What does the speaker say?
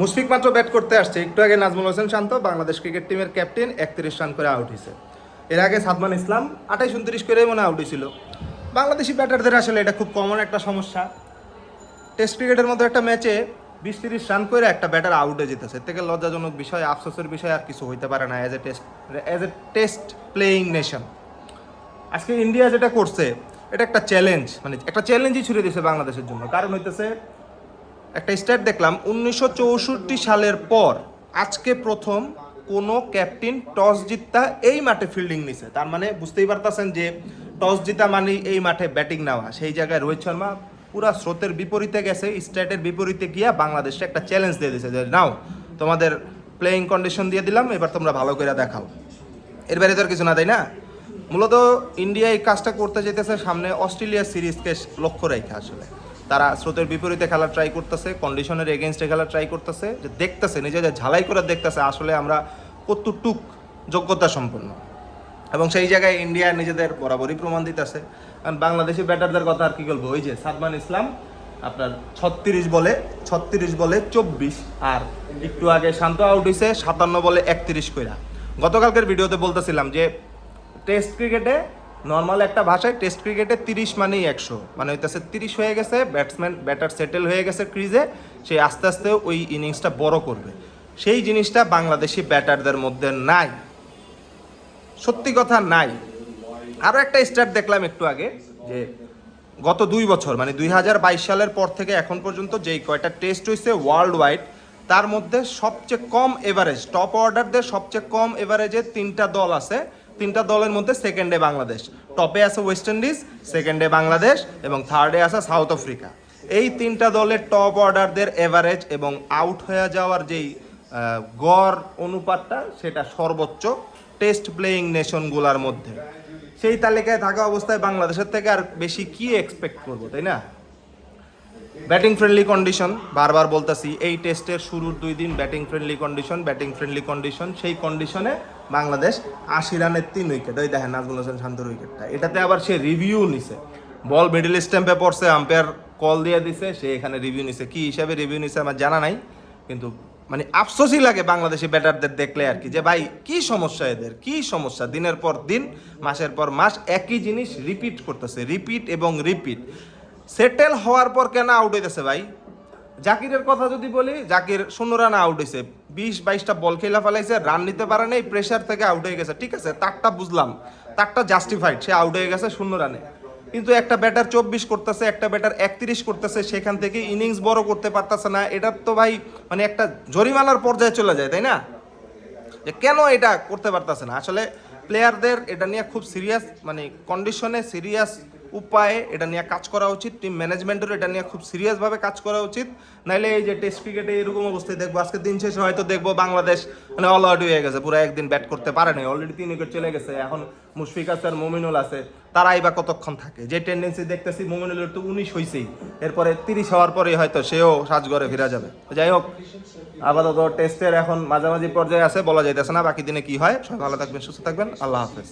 মুশফিক মাত্র ব্যাট করতে আসছে। একটু আগে নাজমুল হোসেন শান্ত বাংলাদেশ ক্রিকেট টিমের ক্যাপ্টেন একত্রিশ রান করে আউট হয়েছে। এর আগে সাদমান ইসলাম আঠাইশ উনত্রিশ করে মনে আউট হয়েছিল। বাংলাদেশি ব্যাটারদের আসলে এটা খুব কমন একটা সমস্যা। টেস্ট ক্রিকেটের মতো একটা ম্যাচে বিশ তিরিশ রান করে একটা ব্যাটার আউটে যেতেছে থেকে লজ্জাজনক বিষয়, আফসোসের বিষয় আর কিছু হইতে পারে না as a test as a test playing nation আজকে ইন্ডিয়া যেটা করছে, এটা একটা চ্যালেঞ্জ মানে একটা চ্যালেঞ্জই ছুড়ে দিয়েছে বাংলাদেশের জন্য। কারণ হইতেছে একটা স্ট্যাট দেখলাম, উনিশশো চৌষট্টি সালের পর আজকে প্রথম কোনো ক্যাপ্টেন টস জিততা এই মাঠে ফিল্ডিং নিছে। তার মানে বুঝতেই পারতেছেন যে টস জিতা মানে এই মাঠে ব্যাটিং নেওয়া। সেই জায়গায় রোহিত শর্মা পুরা স্রোতের বিপরীতে গেছে স্ট্যাটের বিপরীতে গিয়া বাংলাদেশে একটা চ্যালেঞ্জ দিয়ে দিয়েছে যে, নাও, তোমাদের প্লেয়িং কন্ডিশন দিয়ে দিলাম, এবার তোমরা ভালো করে দেখাও। এর বাইরে তো আর কিছু না, তাই না? মূলত ইন্ডিয়া এই কাজটা করতে যেতেছে সামনে অস্ট্রেলিয়া সিরিজকে লক্ষ্য রেখে আসলে। তারা স্রোতের বিপরীতে খেলা ট্রাই করতেছে কন্ডিশনের এগেনস্টে খেলা ট্রাই করতেছে, যে দেখতেছে নিজেদের ঝালাই করে দেখতেছে, আসলে আমরা কতটুক যোগ্যতা সম্পন্ন। এবং সেই জায়গায় ইন্ডিয়া নিজেদের বরাবরই প্রমাণ দিতেছে। কারণ বাংলাদেশি ব্যাটারদের কথা আর কি বলব? ওই যে সাদমান ইসলাম, আপনার ছত্রিশ বলে ছত্রিশ বলে চব্বিশ, আর একটু আগে শান্ত আউট হয়েছে সাতান্ন বলে একত্রিশ কইরা। গতকালকের ভিডিওতে বলতেছিলাম যে টেস্ট ক্রিকেটে নর্মাল একটা ভাষায় টেস্ট ক্রিকেটে তিরিশ মানেই একশো। মানে হইতেছে তিরিশ হয়ে গেছে ব্যাটসম্যান ব্যাটার সেটেল হয়ে গেছে ক্রিজে সে আস্তে আস্তে ওই ইনিংসটা বড় করবে। সেই জিনিসটা বাংলাদেশি ব্যাটারদের মধ্যে নাই। সত্যি কথা নাই। আরও একটা স্টার্ট দেখলাম একটু আগে, যে গত দুই বছর মানে দুই হাজার বাইশ সালের পর থেকে এখন পর্যন্ত যেই কয়টা টেস্ট হয়েছে ওয়ার্ল্ড ওয়াইড তার মধ্যে সবচেয়ে কম এভারেজ টপ অর্ডারদের সবচেয়ে কম এভারেজে তিনটা দল আছে। তিনটা দলের মধ্যে সেকেন্ডে বাংলাদেশ। টপে আছে ওয়েস্ট ইন্ডিজ সেকেন্ডে বাংলাদেশ এবং থার্ডে আছে সাউথ আফ্রিকা এই তিনটা দলের টপ অর্ডারদের এভারেজ এবং আউট হয়ে যাওয়ার যেই গড় অনুপাতটা সেটা সর্বোচ্চ টেস্ট প্লেয়িং নেশনগুলোর মধ্যে। সেই তালিকায় থাকা অবস্থায় বাংলাদেশের থেকে আর বেশি কি এক্সপেক্ট করব, তাই না? ব্যাটিং ফ্রেন্ডলি কন্ডিশন বারবার বলতেছি, এই টেস্টের শুরুর দুই দিন batting friendly condition batting friendly condition সেই কন্ডিশনে বাংলাদেশ আশি রানের তিন উইকেট ওই দেখেন নাজমুল হোসেন শান্তর উইকেটটা এটাতে আবার সে রিভিউ নিছে। বল মিডল স্ট্যাম্পে পড়ছে আম্পায়ার কল দিয়ে দিছে, সে এখানে রিভিউ নিছে। কি হিসাবে রিভিউ নিছে আমার জানা নাই, কিন্তু মানে আফসোসই লাগে বাংলাদেশি ব্যাটারদের দেখলে আর কি, যে ভাই, কি সমস্যা এদের, কি সমস্যা? দিনের পর দিন, মাসের পর মাস একই জিনিস রিপিট করতেছে রিপিট এবং রিপিট সেটেল হওয়ার পর কেন আউট হইতেছে ভাই? জাকিরের কথা যদি বলি, জাকির শূন্য রান আউট হয়েছে বিশ, বাইশটা বল খেলা ফেলাইছে রান নিতে পারে নাই প্রেশার থেকে আউট হয়ে গেছে, ঠিক আছে? তারটা বুঝলাম। তারটা জাস্টিফাইড সে আউট হয়ে গেছে শূন্য রানে কিন্তু একটা ব্যাটার চব্বিশ করতেছে, একটা ব্যাটার একত্রিশ করতেছে, সেখান থেকে ইনিংস বড় করতে পারতেছে না। এটা তো ভাই মানে একটা জরিমালার পর্যায়ে চলে যায়, তাই না? যে কেন এটা করতে পারতেছে না? আসলে প্লেয়ারদের এটা নিয়ে খুব সিরিয়াস মানে কন্ডিশনে সিরিয়াস উপায়ে এটা নিয়ে কাজ করা উচিত টিম ম্যানেজমেন্টেরও এটা নিয়ে খুব সিরিয়াসভাবে কাজ করা উচিত। নাইলে এই যে টেস্ট ক্রিকেটে এরকম অবস্থায় দেখব, আজকে দিন শেষে হয়তো দেখব বাংলাদেশ মানে অল আউট হয়ে গেছে, পুরো একদিন ব্যাট করতে পারে নাই। অলরেডি তিন উইকেট চলে গেছে, এখন মুশফিক আছে আর মুমিনুল আছে, তারাই বা কতক্ষণ থাকে? যে টেন্ডেন্সি দেখতেছি মুমিনুলের তো উনিশ হয়েছেই এরপরে তিরিশ হওয়ার পরেই হয়তো সেও সাজগরে ফিরা যাবে। যাই হোক, আপাতত টেস্টের এখন মাঝামাঝি পর্যায়ে আছে, বলা যাইতেছে না বাকি দিনে কি হয়। সবাই ভালো থাকবেন, সুস্থ থাকবেন, আল্লাহ হাফেজ।